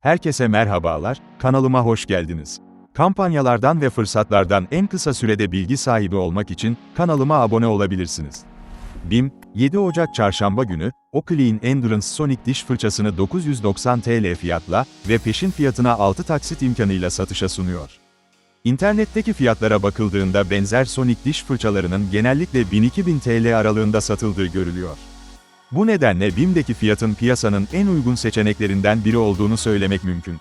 Herkese merhabalar, kanalıma hoş geldiniz. Kampanyalardan ve fırsatlardan en kısa sürede bilgi sahibi olmak için kanalıma abone olabilirsiniz. BİM, 7 Ocak Çarşamba günü, Oakley'in Endurance Sonic diş fırçasını 990 TL fiyatla ve peşin fiyatına 6 taksit imkanıyla satışa sunuyor. İnternetteki fiyatlara bakıldığında benzer Sonic diş fırçalarının genellikle 1000-2000 TL aralığında satıldığı görülüyor. Bu nedenle BİM'deki fiyatın piyasanın en uygun seçeneklerinden biri olduğunu söylemek mümkün.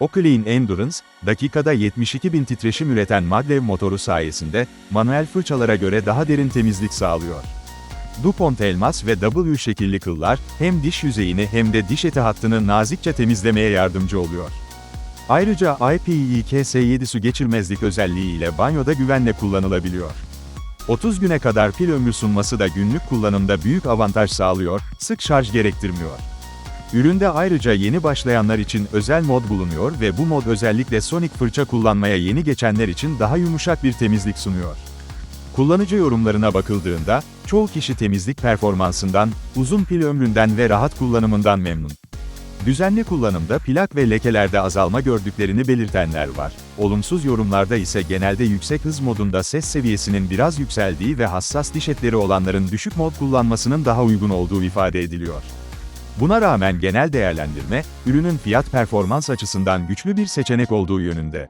Oakley'in Endurance, dakikada 72 bin titreşim üreten maglev motoru sayesinde, manuel fırçalara göre daha derin temizlik sağlıyor. DuPont elmas ve W şekilli kıllar, hem diş yüzeyini hem de diş eti hattını nazikçe temizlemeye yardımcı oluyor. Ayrıca IPX7 su geçirmezlik özelliği ile banyoda güvenle kullanılabiliyor. 30 güne kadar pil ömrü sunması da günlük kullanımda büyük avantaj sağlıyor, sık şarj gerektirmiyor. Üründe ayrıca yeni başlayanlar için özel mod bulunuyor ve bu mod özellikle Sonic fırça kullanmaya yeni geçenler için daha yumuşak bir temizlik sunuyor. Kullanıcı yorumlarına bakıldığında, çoğu kişi temizlik performansından, uzun pil ömründen ve rahat kullanımından memnun. Düzenli kullanımda plak ve lekelerde azalma gördüklerini belirtenler var. Olumsuz yorumlarda ise genelde yüksek hız modunda ses seviyesinin biraz yükseldiği ve hassas diş etleri olanların düşük mod kullanmasının daha uygun olduğu ifade ediliyor. Buna rağmen genel değerlendirme, ürünün fiyat performans açısından güçlü bir seçenek olduğu yönünde.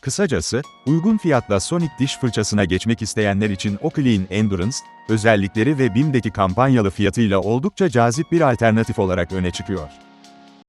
Kısacası, uygun fiyatla Sonic diş fırçasına geçmek isteyenler için Oakley'in Endurance, özellikleri ve BİM'deki kampanyalı fiyatıyla oldukça cazip bir alternatif olarak öne çıkıyor.